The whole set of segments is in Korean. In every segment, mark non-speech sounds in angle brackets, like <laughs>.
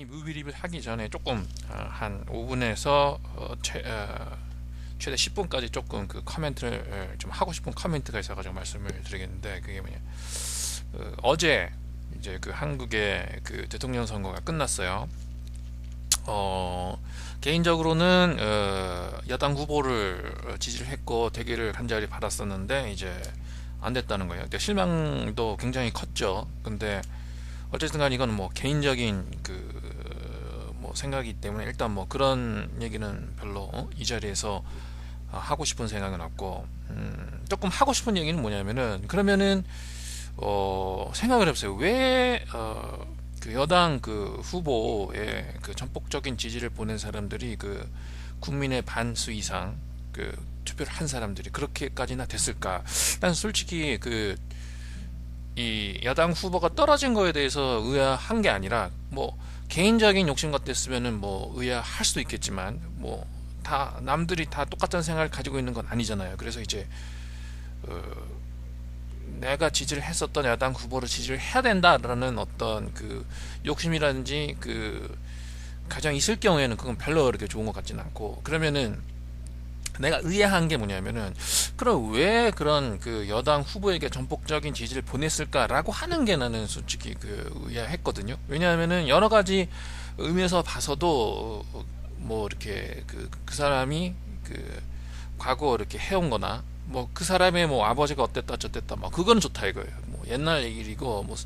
이 무비립을 하기 전에 조금 어, 한 5분에서 어, 최, 어, 최대 10분까지 조금 그 커멘트를 어, 좀 하고 싶은 커멘트가 있어가지고 말씀을 드리겠는데 그게 뭐냐 어, 어제 이제 그 한국의 그 대통령 선거가 끝났어요. 어, 개인적으로는 어, 야당 후보를 어, 지지를 했고 대기를 한 자리 받았었는데 이제 안 됐다는 거예요. 근데 실망도 굉장히 컸죠. 근데 어쨌든 간 이건 뭐 개인적인 그뭐 생각이기 때문에 일단 뭐 그런 얘기는 별로 어? 이 자리에서 어, 하고 싶은 생각은 없고 음, 조금 하고 싶은 얘기는 뭐냐면은 그러면은 어, 생각을 해보세요. 왜 어, 그 여당 그 후보의 그 전폭적인 지지를 보낸 사람들이 그 국민의 반수 이상 그 투표를 한 사람들이 그렇게까지나 됐을까? 난 솔직히 그 이 야당 후보가 떨어진 거에 대해서 의아한 게 아니라 뭐 개인적인 욕심 같았으면은 뭐 의아할 수도 있겠지만 뭐 다 남들이 다 똑같은 생각을 가지고 있는 건 아니잖아요. 그래서 이제 어, 내가 지지를 했었던 야당 후보를 지지를 해야 된다라는 어떤 그 욕심이라든지 그 가장 있을 경우에는 그건 별로 그렇게 좋은 것 같지는 않고 그러면은 내가 의아한 게 뭐냐면은 그럼 왜 그런 그 여당 후보에게 전폭적인 지지를 보냈을까라고 하는 게 나는 솔직히 그 의아했거든요. 왜냐하면은 여러 가지 의미에서 봐서도 뭐 이렇게 그, 그 사람이 그 과거 이렇게 해온거나 뭐 그 사람의 뭐 아버지가 어땠다 저땠다 뭐 그거는 좋다 이거예요. 뭐 옛날 얘기고 뭐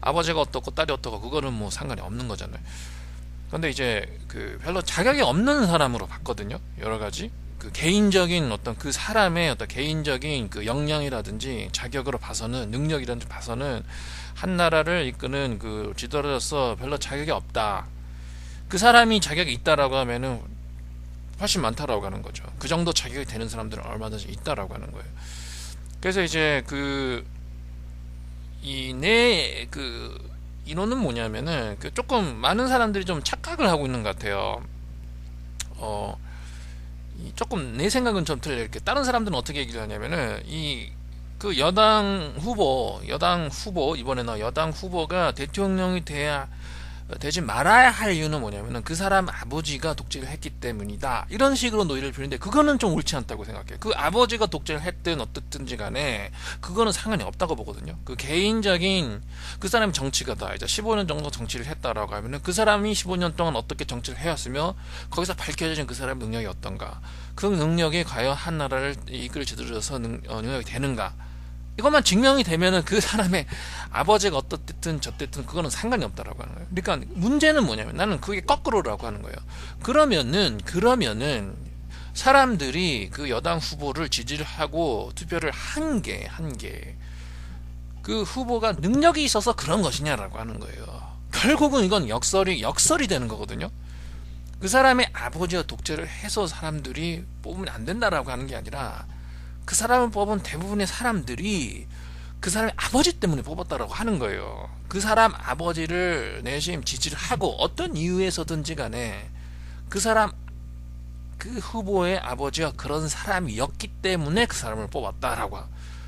아버지가 어떻고 딸이 어떻고 그거는 뭐 상관이 없는 거잖아요. 근데 이제 그 별로 자격이 없는 사람으로 봤거든요. 여러 가지 그 개인적인 어떤 그 사람의 어떤 개인적인 그 역량이라든지 자격으로 봐서는 능력이라든지 봐서는 한 나라를 이끄는 그 지도자로서 별로 자격이 없다. 그 사람이 자격이 있다라고 하면은 훨씬 많다라고 하는 거죠. 그 정도 자격이 되는 사람들은 얼마든지 있다라고 하는 거예요. 그래서 이제 그 이 내그 인원은 뭐냐면은 그 조금 많은 사람들이 좀 착각을 하고 있는 것 같아요. 어, 이 조금 내 생각은 좀 틀려. 이렇게 다른 사람들은 어떻게 얘기를 하냐면은 이 그 여당 후보, 여당 후보 이번에는 여당 후보가 대통령이 돼야 되지 말아야 할 이유는 뭐냐면은 그 사람 아버지가 독재를 했기 때문이다. 이런 식으로 논의를 피는데 그거는 좀 옳지 않다고 생각해요. 그 아버지가 독재를 했든 어떻든지 간에 그거는 상관이 없다고 보거든요. 그 개인적인 그 사람이 정치가다. 이제 15년 정도 정치를 했다라고 하면은 그 사람이 15년 동안 어떻게 정치를 해왔으며 거기서 밝혀진 그 사람의 능력이 어떤가. 그 능력이 과연 한 나라를 이끌 지도자로서 능, 어, 능력이 되는가. 이것만 증명이 되면은 그 사람의 아버지가 어떻든 저쨌든 그거는 상관이 없다라고 하는 거예요. 그러니까 문제는 뭐냐면 나는 그게 거꾸로라고 하는 거예요. 그러면은 그러면은 사람들이 그 여당 후보를 지지를 하고 투표를 한 게 한 게 그 후보가 능력이 있어서 그런 것이냐라고 하는 거예요. 결국은 이건 역설이 역설이 되는 거거든요. 그 사람의 아버지가 독재를 해서 사람들이 뽑으면 안 된다라고 하는 게 아니라 그 사람을 뽑은 대부분의 사람들이 그 사람의 아버지 때문에 뽑았다라고 하는 거예요. 그 사람 아버지를 내심 지지를 하고 어떤 이유에서든지 간에 그 사람 그 후보의 아버지가 그런 사람이었기 때문에 그 사람을 뽑았다라고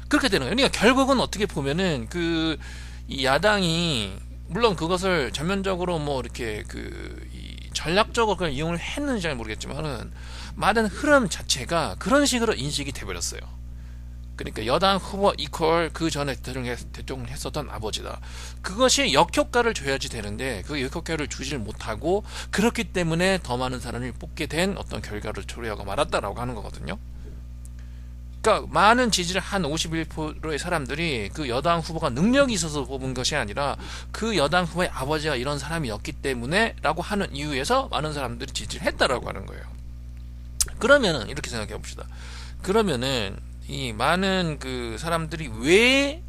그렇게 되는 거예요. 그러니까 결국은 어떻게 보면은 그이 야당이 물론 그것을 전면적으로 뭐 이렇게 그이 전략적으로 그걸 이용을 했는지 잘 모르겠지만은 많은 흐름 자체가 그런 식으로 인식이 돼버렸어요. 그러니까 여당 후보 이퀄 그 전에 대통령, 대통령 했었던 아버지다. 그것이 역효과를 줘야지 되는데 그 역효과를 주질 못하고 그렇기 때문에 더 많은 사람이 뽑게 된 어떤 결과를 초래하고 말았다라고 하는 거거든요. 그러니까 많은 지지를 한 51%의 사람들이 그 여당 후보가 능력이 있어서 뽑은 것이 아니라 그 여당 후보의 아버지가 이런 사람이었기 때문에라고 하는 이유에서 많은 사람들이 지지를 했다라고 하는 거예요. 그러면은 이렇게 생각해 봅시다. 그러면은 이 많은 그 사람들이 왜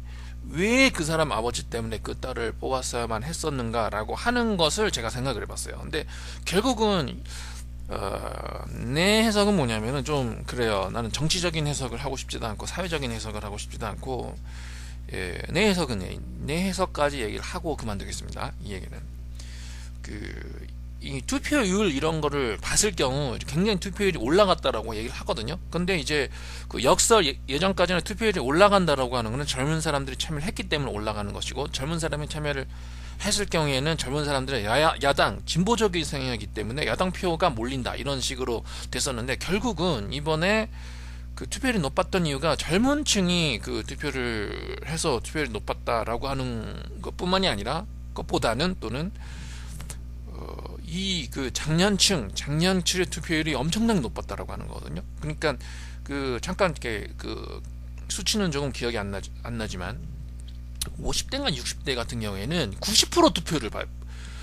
왜 그 사람 아버지 때문에 그 딸을 뽑았어야만 했었는가라고 하는 것을 제가 생각을 해봤어요. 근데 결국은 어, 내 해석은 뭐냐면은 좀 그래요. 나는 정치적인 해석을 하고 싶지도 않고 사회적인 해석을 하고 싶지도 않고 예, 내 해석은 내 해석까지 얘기를 하고 그만두겠습니다. 이 얘기는 그 이 투표율 이런 거를 봤을 경우 굉장히 투표율이 올라갔다라고 얘기를 하거든요. 근데 이제 그 역설 예- 예전까지는 투표율이 올라간다라고 하는 거는 젊은 사람들이 참여를 했기 때문에 올라가는 것이고 젊은 사람이 참여를 했을 경우에는 젊은 사람들은 야, 야당 진보적인 성향이기 때문에 야당 표가 몰린다 이런 식으로 됐었는데 결국은 이번에 그 투표율이 높았던 이유가 젊은 층이 그 투표를 해서 투표율이 높았다라고 하는 것뿐만이 아니라 것보다는 또는 어, 이그 장년층 장년층의 투표율이 엄청나게 높았다라고 하는 거거든요. 그러니까 그 잠깐 이렇게 그 수치는 조금 기억이 안, 나, 안 나지만 50대인가 60대 같은 경우에는 90% 투표를 봐요.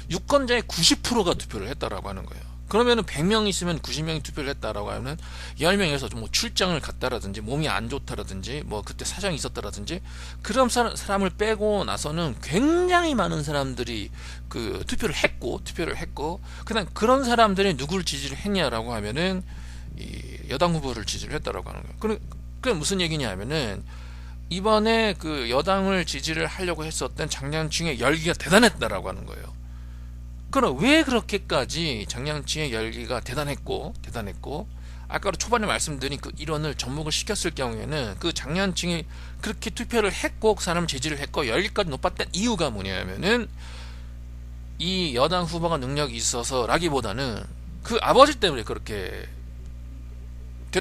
유권자의 90%가 투표를 했다라고 하는 거예요. 그러면은 100명 있으면 90명이 투표를 했다라고 하면 10명에서 좀 뭐 출장을 갔다라든지 몸이 안 좋다라든지 뭐 그때 사정이 있었다라든지 그런 사- 사람을 빼고 나서는 굉장히 많은 사람들이 그 투표를 했고 투표를 했고 그다음 그런 사람들이 누구를 지지를 했냐라고 하면은 이 여당 후보를 지지를 했다라고 하는 거예요. 그 그게 무슨 얘기냐면은 이번에 그 여당을 지지를 하려고 했었던 장년층의 열기가 대단했다라고 하는 거예요. 그럼 왜 그렇게까지 장년층의 열기가 대단했고 대단했고 아까도 초반에 말씀드린 그 일원을 접목을 시켰을 경우에는 그 장년층이 그렇게 투표를 했고 그 사람을 지지를 했고 열기까지 높았던 이유가 뭐냐면은 이 여당 후보가 능력이 있어서라기보다는 그 아버지 때문에 그렇게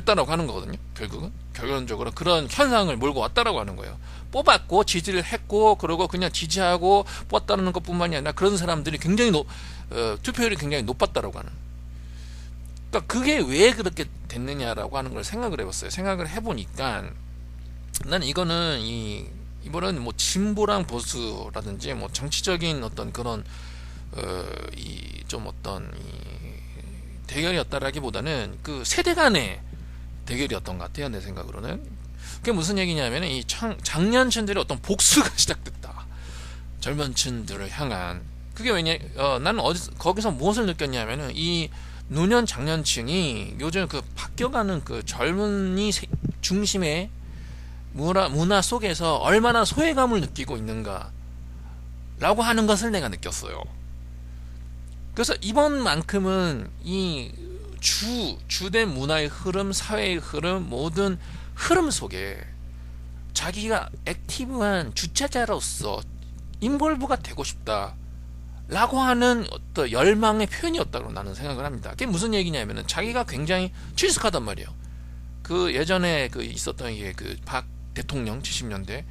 됐다라고 하는 거거든요. 결국은 결론적으로 그런 현상을 몰고 왔다라고 하는 거예요. 뽑았고 지지를 했고 그러고 그냥 지지하고 뽑았다는 것뿐만이 아니라 그런 사람들이 굉장히 높, 어, 투표율이 굉장히 높았다라고 하는. 그러니까 그게 왜 그렇게 됐느냐라고 하는 걸 생각을 해봤어요. 생각을 해보니까 나는 이거는 이 이번은 뭐 진보랑 보수라든지 뭐 정치적인 어떤 그런 어, 이 좀 어떤 이 대결이었다라기보다는 그 세대 간의 대결이었던 것 같아요 내 생각으로는. 그게 무슨 얘기냐면 이 장, 장년층들의 어떤 복수가 <laughs> 시작됐다. 젊은 층들을 향한. 그게 왜냐 어, 나는 어디 거기서 무엇을 느꼈냐면은 이 노년 장년층이 요즘 그 바뀌어가는 그 젊은이 세- 중심의 문화, 문화 속에서 얼마나 소외감을 느끼고 있는가 라고 하는 것을 내가 느꼈어요. 그래서 이번만큼은 이 주, 주된 문화의 흐름, 사회의 흐름, 모든 흐름 속에 자기가 액티브한 주체자로서 인볼브가 되고 싶다. 라고 하는 어떤 열망의 표현이었다고 나는 생각을 합니다. 그게 무슨 얘기냐면은 자기가 굉장히 친숙하단 말이에요. 그 예전에 그 있었던 이게 그 박 대통령 70년대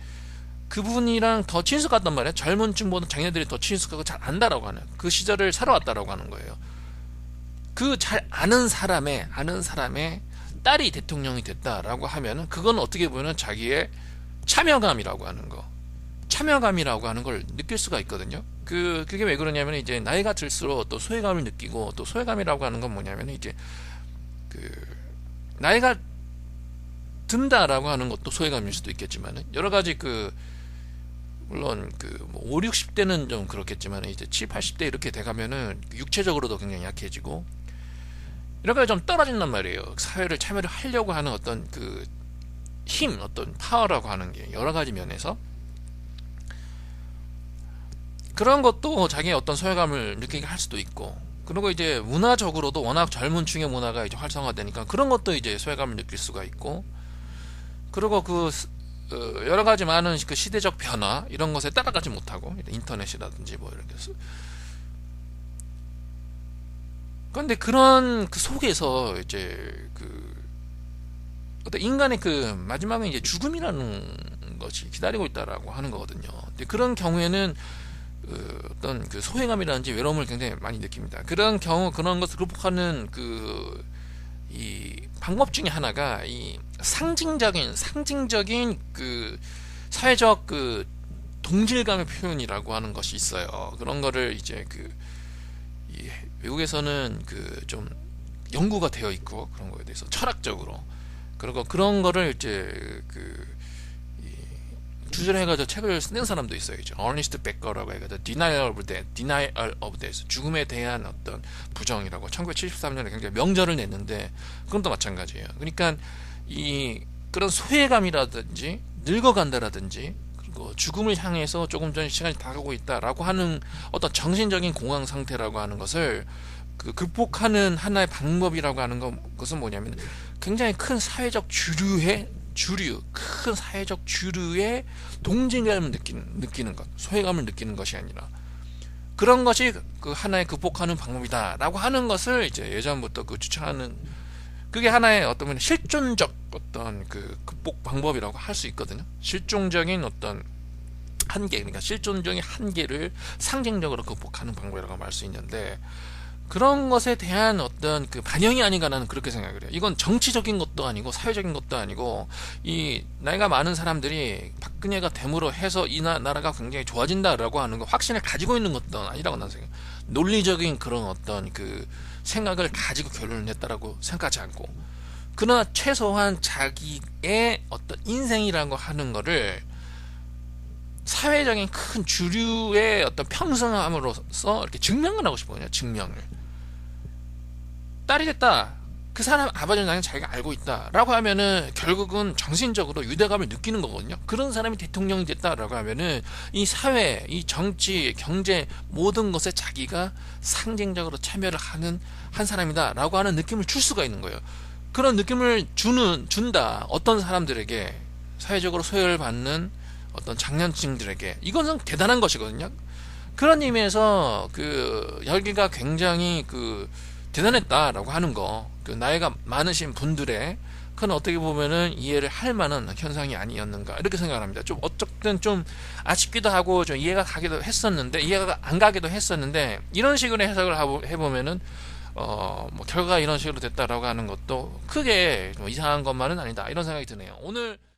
그분이랑 더 친숙하단 말이에요. 젊은 층보다 자기네들이 더 친숙하고 잘 안다라고 하는 그 시절을 살아왔다라고 하는 거예요. 그 잘 아는 사람의 아는 사람의 딸이 대통령이 됐다라고 하면은 그건 어떻게 보면 자기의 참여감이라고 하는 거. 참여감이라고 하는 걸 느낄 수가 있거든요. 그 그게 왜 그러냐면 이제 나이가 들수록 또 소외감을 느끼고 또 소외감이라고 하는 건 뭐냐면 이제 그 나이가 든다라고 하는 것도 소외감일 수도 있겠지만은 여러 가지 그 물론 그뭐 5, 60대는 좀 그렇겠지만 이제 7, 80대 이렇게 돼 가면은 육체적으로도 굉장히 약해지고 이런 게좀 떨어진단 말이에요. 사회를 참여를 하려고 하는 어떤 그 힘, 어떤 파워라고 하는 게 여러 가지 면에서 그런 것도 자기의 어떤 소외감을 느끼게 할 수도 있고 그리고 이제 문화적으로도 워낙 젊은 층의 문화가 이제 활성화되니까 그런 것도 이제 소외감을 느낄 수가 있고 그리고 그 스- 어, 여러 가지 많은 그 시대적 변화 이런 것에 따라가지 못하고 인터넷이라든지 뭐 이렇게 그런데 그런 그 속에서 이제 그 어떤 인간의 그 마지막에 이제 죽음이라는 것이 기다리고 있다라고 하는 거거든요. 근데 그런 경우에는 그 어떤 그 소외감이라든지 외로움을 굉장히 많이 느낍니다. 그런 경우 그런 것을 극복하는 그 이 방법 중에 하나가 이 상징적인 상징적인 그 사회적 그 동질감의 표현이라고 하는 것이 있어요. 그런 거를 이제 그 이 외국에서는 그 좀 연구가 되어 있고 그런 거에 대해서 철학적으로 그리고 그런 거를 이제 그 주제를 해가지고 책을 쓰는 사람도 있어요. 이제 어니스트 베커라고 해가지고 Denial of Death, Denial of Death, 죽음에 대한 어떤 부정이라고 1973년에 굉장히 명절을 냈는데 그것도 마찬가지예요. 그러니까 이 그런 소외감이라든지 늙어간다라든지 그리고 죽음을 향해서 조금 전 시간이 다가오고 있다라고 하는 어떤 정신적인 공황 상태라고 하는 것을 그 극복하는 하나의 방법이라고 하는 것- 것은 뭐냐면 굉장히 큰 사회적 주류의 주류, 큰 사회적 주류의 동질감을 느끼는, 느끼는 것, 소외감을 느끼는 것이 아니라 그런 것이 그 하나의 극복하는 방법이다라고 하는 것을 이제 예전부터 그 추천하는 그게 하나의 어떤 실존적 어떤 그 극복 방법이라고 할 수 있거든요. 실종적인 어떤 한계, 그러니까 실존적인 한계를 상징적으로 극복하는 방법이라고 말 수 있는데 그런 것에 대한 어떤 그 반영이 아닌가 나는 그렇게 생각을 해요. 이건 정치적인 것도 아니고 사회적인 것도 아니고 이 나이가 많은 사람들이 박근혜가 됨으로 해서 이 나, 나라가 굉장히 좋아진다라고 하는 거 확신을 가지고 있는 것도 아니라고 나는 생각해요. 논리적인 그런 어떤 그 생각을 가지고 결론을 냈다라고 생각하지 않고 그러나 최소한 자기의 어떤 인생이라는 거 하는 거를 사회적인 큰 주류의 어떤 평등함으로써 이렇게 증명을 하고 싶거든요. 증명을. 딸이 됐다. 그 사람 아버지는 나는 자기가 알고 있다라고 하면은 결국은 정신적으로 유대감을 느끼는 거거든요. 그런 사람이 대통령이 됐다라고 하면은 이 사회, 이 정치, 경제 모든 것에 자기가 상징적으로 참여를 하는 한 사람이다라고 하는 느낌을 줄 수가 있는 거예요. 그런 느낌을 주는 준다 어떤 사람들에게 사회적으로 소외를 받는 어떤 장년층들에게 이것은 대단한 것이거든요. 그런 의미에서 그 열기가 굉장히 그 대단했다라고 하는 거, 그 나이가 많으신 분들의 그건 어떻게 보면은 이해를 할 만한 현상이 아니었는가 이렇게 생각을 합니다. 좀 어쨌든 좀 아쉽기도 하고 좀 이해가 가기도 했었는데 이해가 안 가기도 했었는데 이런 식으로 해석을 하고- 해보면은 어 뭐 결과가 이런 식으로 됐다라고 하는 것도 크게 뭐 이상한 것만은 아니다 이런 생각이 드네요. 오늘